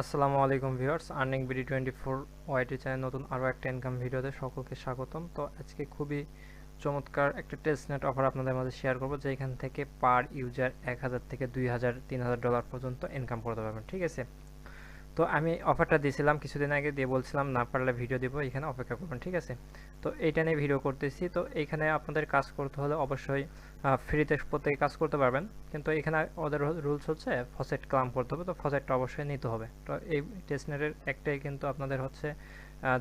আসসালামু আলাইকুম viewers earning BD twenty four YT channel নতুন আরও একটা ইনকাম ভিডিওতে সকলকে স্বাগতম। তো আজকে খুবই চমৎকার একটা টেস্ট নেট অফার আপনাদের মাঝে শেয়ার করব যেখান থেকে পার ইউজার এক হাজার থেকে দুই হাজার, তিন হাজার ডলার পর্যন্ত ইনকাম করতে পারবেন, ঠিক আছে? তো আমি অফারটা দিয়েছিলাম, কিছুদিন আগে দিয়ে বলছিলাম, না পারলে ভিডিও দিব, এখানে অপেক্ষা করবেন ঠিক আছে? তো এইটা নিয়ে ভিডিও করতেছি। তো এইখানে আপনাদের কাজ করতে হলে অবশ্যই ফ্রিতে প্রত্যেকে কাজ করতে পারবেন। কিন্তু এখানে ওদের রুলস হচ্ছে ফসেট ক্লাম করতে হবে। তো ফসেটটা অবশ্যই নিতে হবে। তো এই টেস্টনেটের একটাই কিন্তু আপনাদের হচ্ছে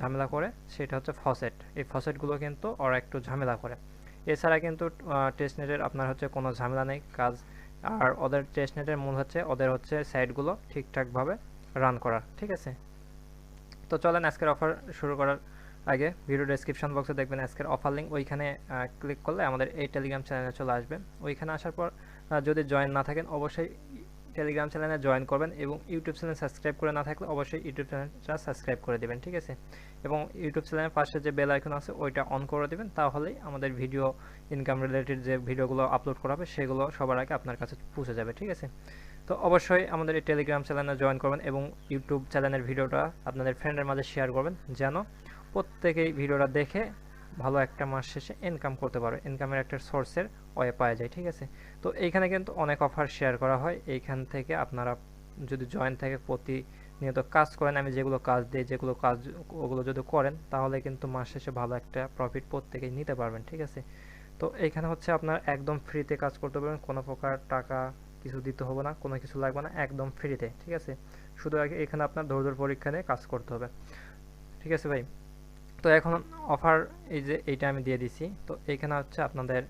ঝামেলা করে, সেটা হচ্ছে ফসেট এই ফসেটগুলো কিন্তু ওরা একটু ঝামেলা করে। এছাড়া কিন্তু টেস্টনেটের আপনার হচ্ছে কোনো ঝামেলা নেই কাজ। আর ওদের টেস্টনেটের মূল হচ্ছে ওদের হচ্ছে সাইটগুলো ঠিকঠাকভাবে রান করা, ঠিক আছে? তো চলেন আজকের অফার শুরু করার আগে ভিডিও ডেসক্রিপশন বক্সে দেখবেন আজকের অফার লিঙ্ক ওইখানে ক্লিক করলে আমাদের এই টেলিগ্রাম চ্যানেলে চলে আসবে। ওইখানে আসার পর যদি জয়েন না থাকেন, অবশ্যই টেলিগ্রাম চ্যানেলে জয়েন করবেন এবং ইউটিউব চ্যানেল সাবস্ক্রাইব করে না থাকলে অবশ্যই ইউটিউব চ্যানেলটা সাবস্ক্রাইব করে দেবেন, ঠিক আছে? এবং ইউটিউব চ্যানেলের পাশে যে বেল আইকন আছে, ওইটা অন করে দেবেন, তাহলেই আমাদের ভিডিও ইনকাম রিলেটেড যে ভিডিওগুলো আপলোড করা হবে, সেগুলো সবার আগে আপনার কাছে পৌঁছে যাবে, ঠিক আছে? তো অবশ্যই আমাদের এই টেলিগ্রাম চ্যানেলে জয়েন করবেন এবং ইউটিউব চ্যানেলের ভিডিওটা আপনাদের ফ্রেন্ডের মাঝে শেয়ার করবেন, যেন প্রত্যেকেই ভিডিওটা দেখে ভালো একটা মাস শেষে ইনকাম করতে পারো। ইনকামের একটা সোর্সের ওয়ে পাওয়া যায়, ঠিক আছে? তো এইখানে কিন্তু অনেক অফার শেয়ার করা হয়। এইখান থেকে আপনারা যদি জয়েন থেকে প্রতিনিয়ত কাজ করেন, আমি যেগুলো কাজ দিই, যেগুলো কাজ, ওগুলো যদি করেন, তাহলে কিন্তু মাস শেষে ভালো একটা প্রফিট প্রত্যেকেই নিতে পারবেন, ঠিক আছে? তো এইখানে হচ্ছে আপনার একদম ফ্রিতে কাজ করতে পারবেন। কোনো প্রকার টাকা কিছু দিতে হবে না, কোনো কিছু লাগবে না, একদম ফ্রিতে ঠিক আছে? শুধু এখানে আপনার ধৈর্য পরীক্ষা নিয়ে কাজ করতে হবে, ঠিক আছে ভাই? তো এখন অফার এই যে এইটা আমি দিয়ে দিছি, তো এইখানে হচ্ছে আপনাদের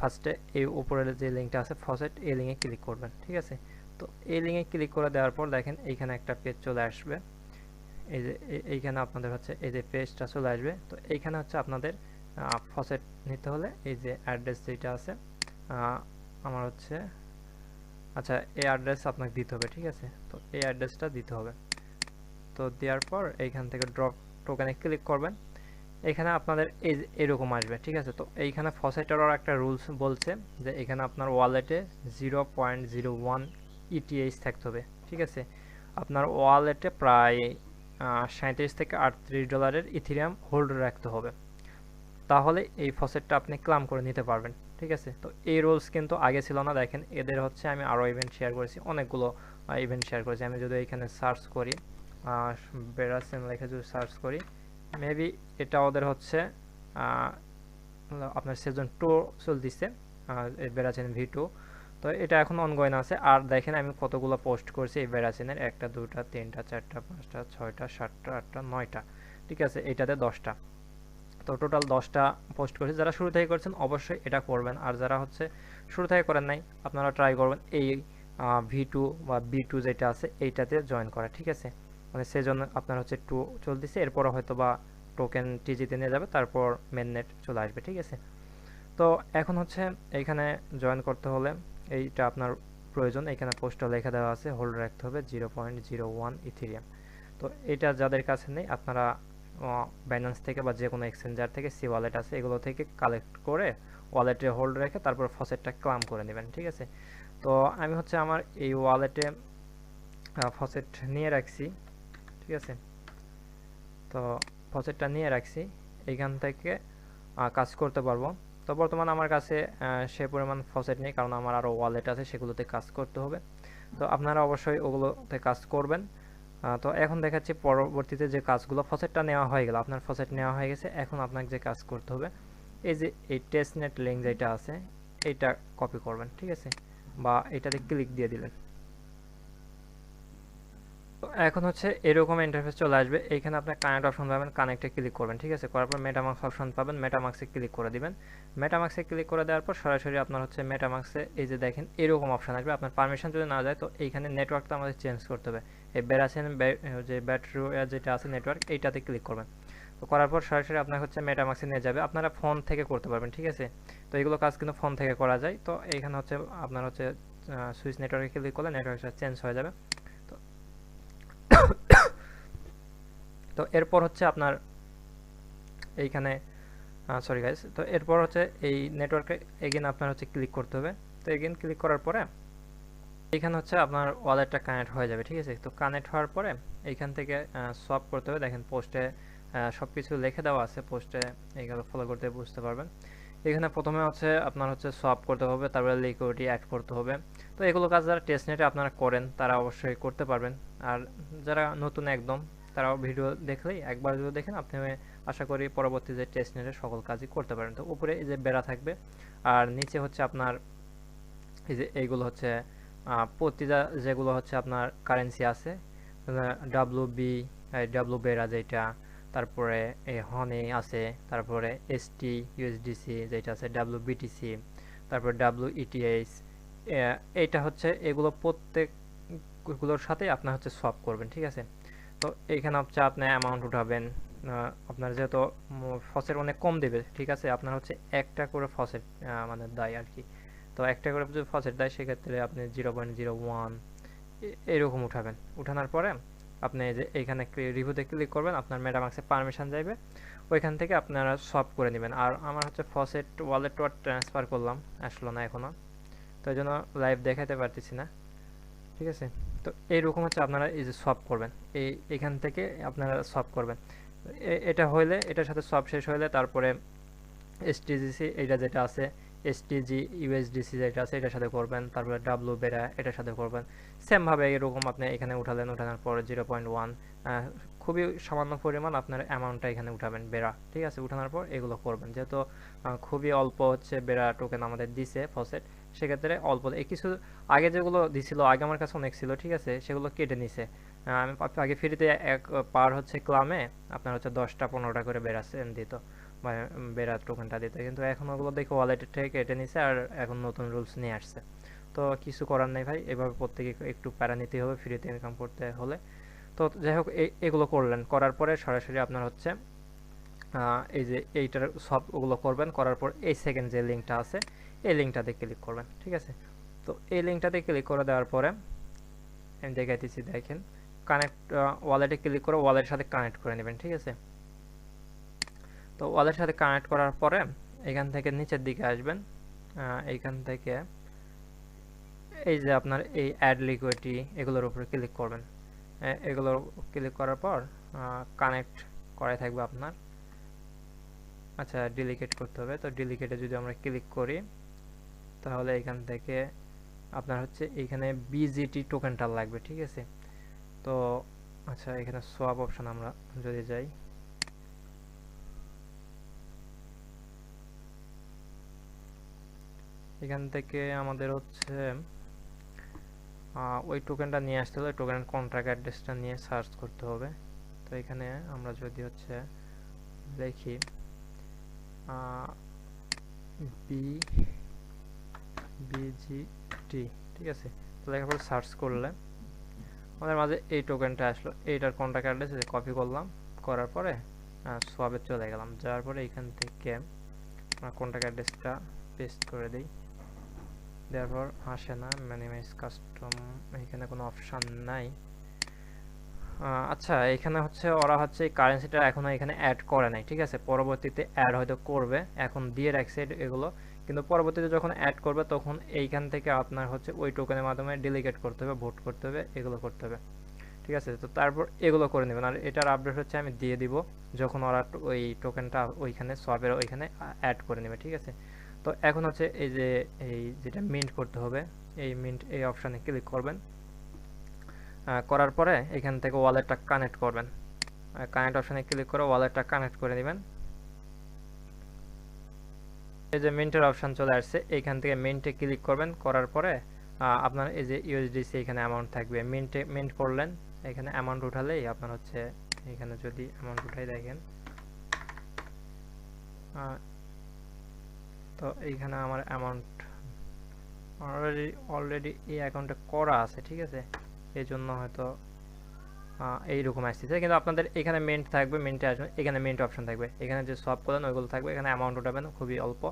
ফার্স্টে এই উপরের যে লিঙ্কটা আছে ফসেট এই লিঙ্কে ক্লিক করবেন, ঠিক আছে? তো এই লিঙ্কে ক্লিক করে দেওয়ার পর দেখেন এইখানে একটা পেজ চলে আসবে, এই যে এইখানে আপনাদের হচ্ছে এই যে পেজটা চলে আসবে, তো এইখানে হচ্ছে আপনাদের ফসেট নিতে হলে এই যে অ্যাড্রেস যেটা আছে আমার হচ্ছে আচ্ছা এই অ্যাড্রেস আপনাকে দিতে হবে, ঠিক আছে? তো এই অ্যাড্রেসটা দিতে হবে। তো দেওয়ার পর এইখান থেকে ড্রপ টোকেনে ক্লিক করবেন। এখানে আপনাদের এই এরকম আসবে, ঠিক আছে? তো এইখানে ফসেটারও একটা রুলস বলছে যে এখানে আপনার ওয়ালেটে zero point zero one ETH থাকতে হবে, ঠিক আছে? আপনার ওয়ালেটে প্রায় সাঁত্রিশ থেকে আটত্রিশ ডলারের ইথিরিয়াম হোল্ড রাখতে হবে। তাহলে এই ফসেটটা আপনি ক্লাম করে নিতে পারবেন। ঠিক আছে? তো এই রুলস কিন্তু আগে ছিল না। দেখেন, এদের হচ্ছে আমি আরও ইভেন্ট শেয়ার করেছি, অনেকগুলো ইভেন্ট শেয়ার করেছি। আমি যদি এখানে সার্চ করি বেরাসেন লেখা যদি সার্চ করি মেবি এটা ওদের হচ্ছে আপনার সেজন টু চলতেছে বেরাচেন ভি টু তো এটা এখন অনগোয়েন আছে। আর দেখেন, আমি কতগুলো পোস্ট করছি এই বেরাচেনের একটা দুটা তিনটা, চারটা, পাঁচটা, ছয়টা, সাতটা, আটটা, নয়টা। ঠিক আছে? এটাতে দশটা। তো টোটাল দশটা পোস্ট করেছি। যারা শুরু থেকে করছেন অবশ্যই এটা করবেন। আর যারা হচ্ছে শুরু থেকে করেন নাই, আপনারা ট্রাই করবেন এই ভি টু বা বি টু যেটা আছে এইটাতে জয়েন করা, ঠিক আছে? মানে সেজন্য আপনার হচ্ছে টু চলতেছে। এরপর হয়তো বা টোকেন টিজিতে নিয়ে যাবে, তারপর মেন নেট চলে আসবে, ঠিক আছে? তো এখন হচ্ছে এইখানে জয়েন করতে হলে এইটা আপনার প্রয়োজন। এখানে পোস্টটা লেখা দেওয়া আছে হোল্ড রাখতে হবে zero point zero one Ethereum তো এটা যাদের কাছে নেই, আপনারা বাইন্যান্স থেকে বা যে কোনো এক্সচেঞ্জার থেকে সি ওয়ালেট আছে, এগুলো থেকে কালেক্ট করে ওয়ালেটে হোল্ড রেখে তারপর ফসেটটা ক্লাম করে নেবেন, ঠিক আছে? তো আমি হচ্ছে আমার এই ওয়ালেটে ফসেট নিয়ে রাখছি, ঠিক আছে? তো ফসেটটা নিয়ে রাখছি এইখান থেকে কাজ করতে পারব। তো বর্তমান আমার কাছে সে পরিমাণ ফসেট নেই, কারণ আমার আরও ওয়ালেট আছে, সেগুলোতে কাজ করতে হবে। তো আপনারা অবশ্যই ওগুলোতে কাজ করবেন। তো এখন দেখাচ্ছি পরবর্তীতে যে কাজগুলো ফসেটটা নেওয়া হয়ে গেল। আপনার ফসেট নেওয়া হয়ে গেছে। এখন আপনাকে যে কাজ করতে হবে, এই যে এই টেস্ট নেট লিঙ্ক যেটা আছে এটা কপি করবেন, ঠিক আছে? বা এটাতে ক্লিক দিয়ে দিলেন এখন হচ্ছে এরকম ইন্টারফেস চলে আসবে। এখানে আপনার কানেক্ট অপশন পাবেন কানেক্টে ক্লিক করবেন, ঠিক আছে? করার পর মেটামাক্স অপশন পাবেন মেটামাক্সে ক্লিক করে দিবেন। মেটামাক্সে ক্লিক করে দেওয়ার পর সরাসরি আপনার হচ্ছে মেটামাক্সে এই যে দেখেন, এরকম অপশন আসবে। আপনার পারমিশন যদি না যায়, তো এইখানে নেটওয়ার্কটা আমাদের চেঞ্জ করতে হবে। এই বেরাসেন যে ব্যাটারি যেটা আছে নেটওয়ার্ক এইটাতে ক্লিক করবেন। তো করার পর সরাসরি আপনার হচ্ছে মেটামাক্সে নিয়ে যাবে। আপনারা ফোন থেকে করতে পারবেন, ঠিক আছে? তো এইগুলো কাজ কিন্তু ফোন থেকে করা যায়। তো এইখানে হচ্ছে আপনার হচ্ছে সুইচ নেটওয়ার্কে ক্লিক করলে নেটওয়ার্কটা চেঞ্জ হয়ে যাবে। তো এরপর হচ্ছে আপনার এইখানে সরি গাইস তো এরপর হচ্ছে এই নেটওয়ার্কে এগেন আপনার হচ্ছে ক্লিক করতে হবে। তো এগেন ক্লিক করার পরে এখানে হচ্ছে আপনার ওয়ালেটটা কানেক্ট হয়ে যাবে, ঠিক আছে? তো কানেক্ট হওয়ার পরে এইখান থেকে সব করতে হবে। দেখেন পোস্টে সব কিছু লিখে দেওয়া আছে। পোস্টে এইগুলো ফলো করতে বুঝতে পারবেন। এখানে প্রথমে হচ্ছে আপনার হচ্ছে সব করতে হবে, তারপরে লিকুইডিটি অ্যাড করতে হবে। তো এগুলো কাজ যারা টেস্ট নেটে আপনারা করেন, তারা অবশ্যই করতে পারবেন। আর যারা নতুন একদম তারাও ভিডিও দেখলেই একবার যদি দেখেন, আপনি আশা করি পরবর্তী যে টেস্ট নেটে সকল কাজই করতে পারেন। তো উপরে এই যে বেড়া থাকবে, আর নিচে হচ্ছে আপনার এই যে এইগুলো হচ্ছে প্রতিটা যেগুলো হচ্ছে আপনার কারেন্সি আছে ডাব্লু বি ডাব্লু বেড়া যেটা তারপরে এই হনে আছে, তারপরে এসটি ইউএসডিসি যেটা আছে ডাব্লু বিটিসি তারপরে ডাব্লু ইটিএস এইটা হচ্ছে এগুলো প্রত্যেকগুলোর সাথে আপনার হচ্ছে সব করবেন, ঠিক আছে? তো এইখানে হচ্ছে আপনি অ্যামাউন্ট উঠাবেন। আপনার যেহেতু ফসেট অনেক কম দেবে, ঠিক আছে? আপনার হচ্ছে একটা করে ফসেট মানে দেয় আর কি। তো একটা করে যদি ফসেট দেয়, সেক্ষেত্রে আপনি জিরো পয়েন্ট জিরো ওয়ান এরকম উঠাবেন। উঠানোর পরে আপনি যে এইখানে রিভিউতে ক্লিক করবেন, আপনার মেটামাক্সে পারমিশন যাইবে। ওইখান থেকে আপনারা সব করে নেবেন। আর আমার হচ্ছে ফসেট ওয়ালেট ট্রান্সফার করলাম, আসলো না এখনও তো এই জন্য লাইভ দেখাতে পারতেছি না। ঠিক আছে? তো এইরকম হচ্ছে আপনারা এই যে সব করবেন। এই এখান থেকে আপনারা সব করবেন। এটা হইলে, এটার সাথে সব শেষ হইলে তারপরে এসটিজিসি এইটা যেটা আছে এসটিজি ইউএসডিসি যেটা আছে, এটার সাথে করবেন। তারপরে ডাব্লু বেরা এটার সাথে করবেন। সেমভাবে এরকম আপনি এখানে উঠালেন, উঠানোর পর জিরো পয়েন্ট ওয়ান খুবই সামান্য পরিমাণ আপনার অ্যামাউন্টটা এখানে উঠাবেন বেরা ঠিক আছে? উঠানোর পর এগুলো করবেন। যেহেতু খুবই অল্প হচ্ছে বেরা টোকেন আমাদের দিছে ফসেট সেক্ষেত্রে অল্প এই কিছু আগে যেগুলো দিছিল, আগে আমার কাছে অনেক ছিল, ঠিক আছে, সেগুলো কেটে নিছে। আমি আগে ফ্রিতে এক পার হচ্ছে ক্লামে আপনার হচ্ছে দশটা, পনেরোটা করে বেড়াচ্ছে দিত, বা বেড়া টোকেনটা দিত। কিন্তু এখন ওগুলো দেখে ওয়ালেটের থেকে কেটে নিছে আর এখন নতুন রুলস নিয়ে আসছে। তো কিছু করার নেই ভাই, এভাবে প্রত্যেকে একটু প্যারা নিতে হবে, ফ্রিতে ইনকাম করতে হলে। তো যাই হোক এগুলো করলেন। করার পরে সরাসরি আপনার হচ্ছে এই যে এইটার সব ওগুলো করবেন। করার পর এই সেকেন্ড যে লিঙ্কটা আছে এই লিঙ্কটাতে ক্লিক করবেন, ঠিক আছে? তো এই লিঙ্কটাতে ক্লিক করে দেওয়ার পরে, আমি দেখাইতেছি, দেখেন কানেক্ট ওয়ালেটে ক্লিক করে ওয়ালেটের সাথে কানেক্ট করে নেবেন, ঠিক আছে? তো ওয়ালেটের সাথে কানেক্ট করার পরে, এখান থেকে নিচের দিকে আসবেন এইখান থেকে এই যে আপনার এই অ্যাড লিকুইডিটি এগুলোর উপরে ক্লিক করবেন। এগুলো ক্লিক করার পর কানেক্ট করাই থাকবে আপনার। আচ্ছা ডিলিকেট করতে হবে। তো ডিলিকেটে যদি আমরা ক্লিক করি তাহলে এখান থেকে আপনার হচ্ছে এখানে বিজিটি টোকেনটা লাগবে, ঠিক আছে? তো আচ্ছা এখানে সোয়াপ অপশন আমরা যদি যাই। এখান থেকে আমাদের হচ্ছে ওই টোকেনটা নিয়ে আসতে হলে টোকেন কন্ট্রাক্ট অ্যাড্রেসটা নিয়ে সার্চ করতে হবে। তো এখানে আমরা যদি হচ্ছে দেখি বি বিজিটি ঠিক আছে? তো দেখার পর সার্চ করলে আমাদের মাঝে এই টোকেনটা আসলো। এইটার কন্ট্যাক্ট অ্যাড্রেস কপি করলাম, করার পরে সোয়াবে চলে গেলাম। যাওয়ার পরে এখান থেকে কন্ট্যাক্ট অ্যাড্রেসটা পেস্ট করে দিই। দেওয়ার পর আসে না ম্যানিমাইজ কাস্টম এখানে কোনো অপশান নাই। আচ্ছা এখানে হচ্ছে ওরা হচ্ছে কারেন্সিটা এখনও এখানে অ্যাড করে নাই, ঠিক আছে? পরবর্তীতে অ্যাড হয়তো করবে, এখন দিয়ে রাখছে এগুলো। কিন্তু পরবর্তীতে যখন অ্যাড করবে, তখন এইখান থেকে আপনার হচ্ছে ওই টোকেনের মাধ্যমে ডেলিগেট করতে হবে ভোট করতে হবে, এগুলো করতে হবে। ঠিক আছে? তো তারপর এগুলো করে নেবেন। আর এটার আপডেট হচ্ছে আমি দিয়ে দিব, যখন ওরা ওই টোকেনটা ওইখানে সবের ওইখানে অ্যাড করে নেবে, ঠিক আছে? তো এখন হচ্ছে এই যে, এই যেটা মিন্ট করতে হবে, এই মিন্ট এই অপশানে ক্লিক করবেন। করার পরে এখান থেকে ওয়ালেটটা কানেক্ট করবেন। কানেক্ট অপশানে ক্লিক করে ওয়ালেটটা কানেক্ট করে নেবেন। এই যে মিন্টের অপশান চলে আসছে এইখান থেকে মিন্টে ক্লিক করবেন। করার পরে আপনার এই যে ইউএসডিসি এখানে অ্যামাউন্ট থাকবে। মিন্টে মিন্ট করলেন, এখানে অ্যামাউন্ট উঠালেই আপনার হচ্ছে, এখানে যদি অ্যামাউন্ট উঠাই দেখেন। তো এইখানে আমার অ্যামাউন্ট অলরেডি অলরেডি এই অ্যাকাউন্টে করা আছে, ঠিক আছে? এই জন্য হয়তো এইরকম আসতেছে। কিন্তু আপনাদের এখানে মেন্ট থাকবে মেন্টে আসবেন, এখানে মেন্ট অপশন থাকবে। এখানে যে সব করলেন, ওইগুলো থাকবে। এখানে অ্যামাউন্ট উঠাবেন, খুবই অল্প।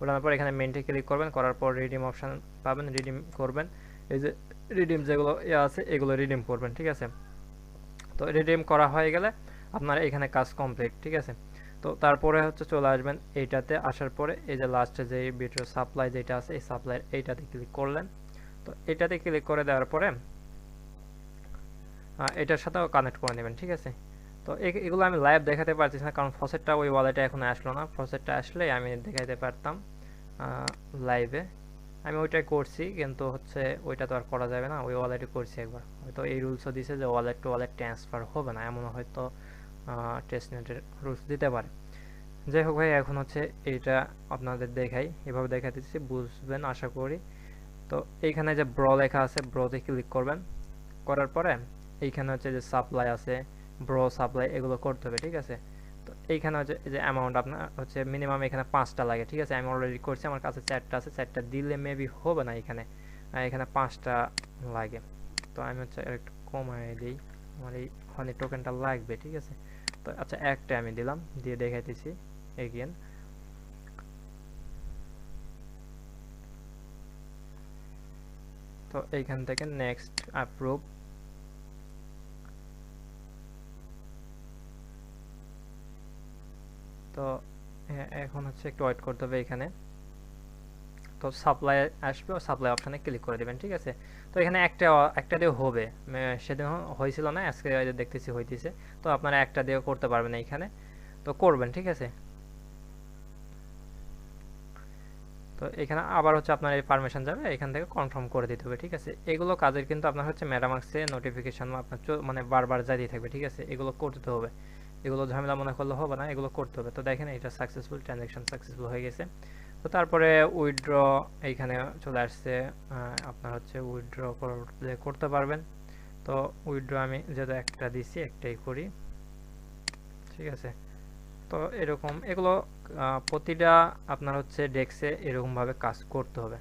ওঠানোর পর এখানে মেন্টে ক্লিক করবেন, করার পর রিডিম অপশান পাবেন রিডিম করবেন। এই যে রিডিম যেগুলো ইয়ে আছে, এগুলো রিডিম করবেন, ঠিক আছে? তো রিডিম করা হয়ে গেলে আপনার এখানে কাজ কমপ্লিট ঠিক আছে? তো তারপরে হচ্ছে চলে আসবেন এইটাতে। আসার পরে এই যে লাস্টে যে বিট্রো সাপ্লাই যেটা আছে, এই সাপ্লাই এইটাতে ক্লিক করলেন। তো এটাতে ক্লিক করে দেওয়ার পরে এটার সাথেও কানেক্ট করে নেবেন, ঠিক আছে? তো এগুলো আমি লাইভ দেখাতে পারতেছি না, কারণ ফসেটটা ওই ওয়ালেটে এখন আসলো না। ফসেটটা আসলে আমি দেখাতে পারতাম লাইভে আমি ওইটাই করছি, কিন্তু হচ্ছে ওইটা তো আর করা যাবে না, ওই ওয়ালেটে করছি একবার। হয়তো এই রুলসও দিছে যে ওয়ালেট টু ওয়ালেট ট্রান্সফার হবে না এমন হয়তো টেস্টনেটের রুলস দিতে পারে। যাই হোক ভাই, এখন হচ্ছে এইটা আপনাদের দেখাই, এভাবে দেখা দিচ্ছি, বুঝবেন, আশা করি। তো এইখানে যে ব্র লেখা আছে ব্রতে ক্লিক করবেন। করার পরে এইখানে হচ্ছে যে সাপ্লাই আছে ব্রো সাপ্লাই এগুলো করতে হবে, ঠিক আছে? তো এইখানে হচ্ছে যে অ্যামাউন্ট আপনার হচ্ছে মিনিমাম এখানে পাঁচটা লাগে, ঠিক আছে? আমি অলরেডি করছি, আমার কাছে চারটা আছে, চারটা দিলে মেবি হবে না এখানে। এখানে পাঁচটা লাগে। তো আমি হচ্ছে একটু কমাই দিই, আমার এই হনি টোকেনটা লাগবে, ঠিক আছে? তো আচ্ছা একটা আমি দিলাম, দিয়ে দেখাইতেছি এগেন তো এইখান থেকে নেক্সট অ্যাপ্রুভ তো এ- এখন হচ্ছে একটু ওয়েট করতে হবে এখানে। তো সাপ্লাই আসবে সাপ্লাই অপশানে ক্লিক করে দেবেন, ঠিক আছে? তো এখানে একটা একটা দিয়ে হবে। সেদিন হয়েছিল না, আজকে দেখতেছি হইতেছে। তো আপনারা একটা দিয়ে করতে পারবেন এইখানে। তো করবেন, ঠিক আছে? তো এখানে আবার হচ্ছে আপনার এই পারমিশন যাবে, এখান থেকে কনফার্ম করে দিতে হবে, ঠিক আছে? এগুলো কাজের কিন্তু আপনার হচ্ছে ম্যাডামাক্সে নোটিফিকেশন আপনার মানে বারবার জারি থাকবে, ঠিক আছে? এগুলো করতে হবে। এগুলো ঝামেলা মনে করলে হবে না, এগুলো করতে হবে। তো দেখেন এটা সাকসেসফুল ট্রানজ্যাকশন সাকসেসফুল হয়ে গেছে। তো তারপরে উইথড্র এইখানে চলে আসছে আপনার হচ্ছে উইথড্র করলে করতে পারবেন। তো উইথড্র আমি যেহেতু একটা দিছি, একটাই করি। ঠিক আছে? তো এরকম, এগুলো প্রতিটা আপনার হচ্ছে ডেস্কে এরকমভাবে কাজ করতে হবে।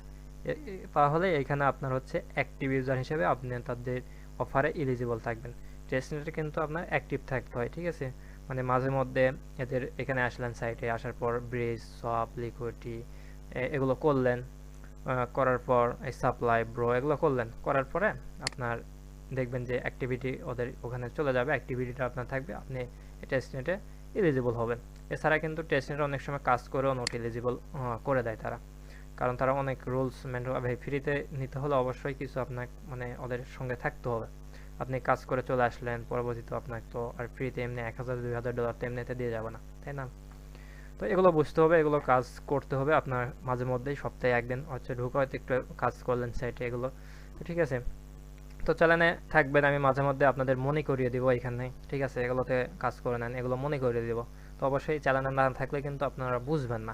তাহলে এখানে আপনার হচ্ছে অ্যাক্টিভ ইউজার হিসেবে আপনি তাদের অফারে এলিজিবল থাকবেন। টেস্টনেটে কিন্তু আপনার অ্যাক্টিভ থাকতে হয়, ঠিক আছে? মানে মাঝে মধ্যে এদের এখানে আসলেন সাইটে আসার পর ব্রিজ সপ লিকুইডিটি এগুলো করলেন করার পর এই সাপ্লাই ব্রো এগুলো করলেন। করার পরে আপনার দেখবেন যে অ্যাক্টিভিটি ওদের ওখানে চলে যাবে অ্যাক্টিভিটিটা আপনার থাকবে, আপনি টেস্টনেটে এলিজিবল হবেন। এছাড়া কিন্তু টেস্টনেটে অনেক সময় কাজ করেও নোট এলিজিবল করে দেয় তারা। কারণ তারা অনেক রুলস মেন ভাই ফ্রিতে নিতে হলে অবশ্যই কিছু আপনার মানে ওদের সঙ্গে থাকতে হবে। আপনি কাজ করে চলে আসলেন, পরবর্তীতে আপনাকে তো আর ফ্রিতে এমনি এক হাজার, দুই হাজার ডলার তো এমনিতে দিয়ে যাবে না, তাই না? তো এগুলো বুঝতে হবে, এগুলো কাজ করতে হবে আপনার মাঝে মধ্যেই, সপ্তাহে একদিন হচ্ছে ঢুকে হয়তো একটু কাজ করলেন সাইটে এগুলো। তো ঠিক আছে, তো চ্যানেলে থাকবেন, আমি মাঝে মধ্যে আপনাদের মনে করিয়ে দিব এখানে, ঠিক আছে, এগুলোতে কাজ করে নেন, এগুলো মনে করিয়ে দিব। তো অবশ্যই চ্যানেলে না থাকলে কিন্তু আপনারা বুঝবেন না।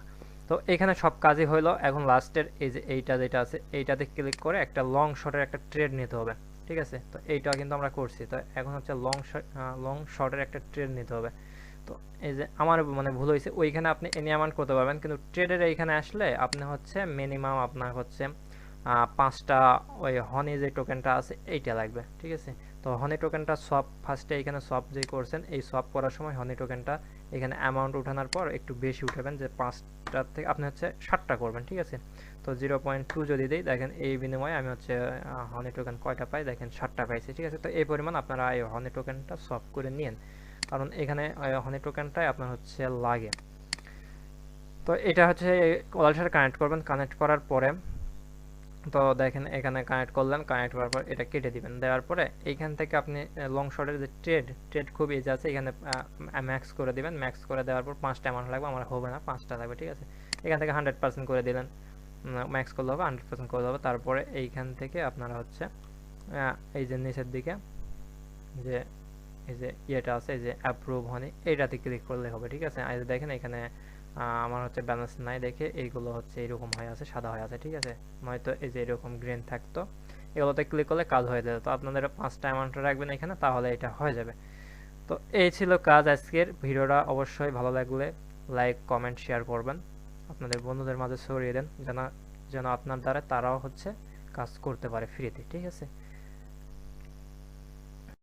তো এখানে সব কাজই হইল, এখন লাস্টের এই যে এইটা যেটা আছে, এইটাতে ক্লিক করে একটা লং শটের একটা ট্রেড নিতে হবে। ঠিক আছে? তো এইটা কিন্তু আমরা করছি। তো এখন হচ্ছে লং লং শর্টের একটা ট্রেড নিতে হবে। তো এই যে আমার মানে ভুল হয়েছে, ওইখানে আপনি এনি অ্যামাউন্ট করতে পারবেন। কিন্তু ট্রেডের এইখানে আসলে আপনি হচ্ছে মিনিমাম আপনার হচ্ছে পাঁচটা ওই হনি যে টোকেনটা আছে, এইটা লাগবে। ঠিক আছে? তো হনি টোকেনটা সব ফার্স্টে এখানে সব যে করছেন, এই সব করার সময় হনি টোকেনটা এখানে অ্যামাউন্ট উঠানোর পর একটু বেশি উঠাবেন যে পাঁচটার থেকে, আপনি হচ্ছে ষাটটা করবেন, ঠিক আছে? তো জিরো পয়েন্ট টু যদি দিই, দেখেন এই বিনিময়ে আমি হচ্ছে হনি টোকেন কয়টা পাই? দেখেন ষাটটা পাইছি, ঠিক আছে? তো এই পরিমাণ আপনারা এই হনি টোকেনটা সব করে নিন কারণ এখানে হনি টোকেনটাই আপনার হচ্ছে লাগে। তো এটা হচ্ছে ওয়ালের সাথে কানেক্ট করবেন। কানেক্ট করার পরে তো দেখেন এখানে কানেক্ট করলেন কানেক্ট করার পর এটা কেটে দিবেন। দেওয়ার পরে এইখান থেকে আপনি লং শটের যে ট্রেড ট্রেড খুব ইজি আছে, এখানে ম্যাক্স করে দিবেন। ম্যাক্স করে দেওয়ার পর পাঁচটা অ্যামাউন্ট লাগবে, আমার হবে না, পাঁচটা লাগবে, ঠিক আছে? এখান থেকে হান্ড্রেড পার্সেন্ট করে দিলেন। ম্যাক্স করলে হবে হান্ড্রেড পার্সেন্ট করে হবে। তারপরে এইখান থেকে আপনারা হচ্ছে এই যে নিচের দিকে যে, এই যে ইয়েটা আছে, এই যে অ্যাপ্রুভ হনি এইটাতে ক্লিক করলে হবে, ঠিক আছে? আর যে দেখেন এখানে আমার হচ্ছে ব্যালেন্স নাই দেখে এইগুলো হচ্ছে এরকম হয়ে আছে, সাদা হয়ে আছে, ঠিক আছে? নয়তো এই যে এরকম গ্রিন থাকতো, এগুলোতে ক্লিক করলে কাজ হয়ে যাবে তো আপনাদের পাঁচটা অ্যামাউন্ট রাখবেন এখানে, তাহলে এটা হয়ে যাবে। তো এই ছিল কাজ আজকের। ভিডিওটা অবশ্যই ভালো লাগলে লাইক কমেন্ট শেয়ার করবেন। আপনাদের বন্ধুদের মাঝে ছড়িয়ে দেন, যেন যেন আপনার দ্বারা তারাও হচ্ছে কাজ করতে পারে ফ্রিতে ঠিক আছে?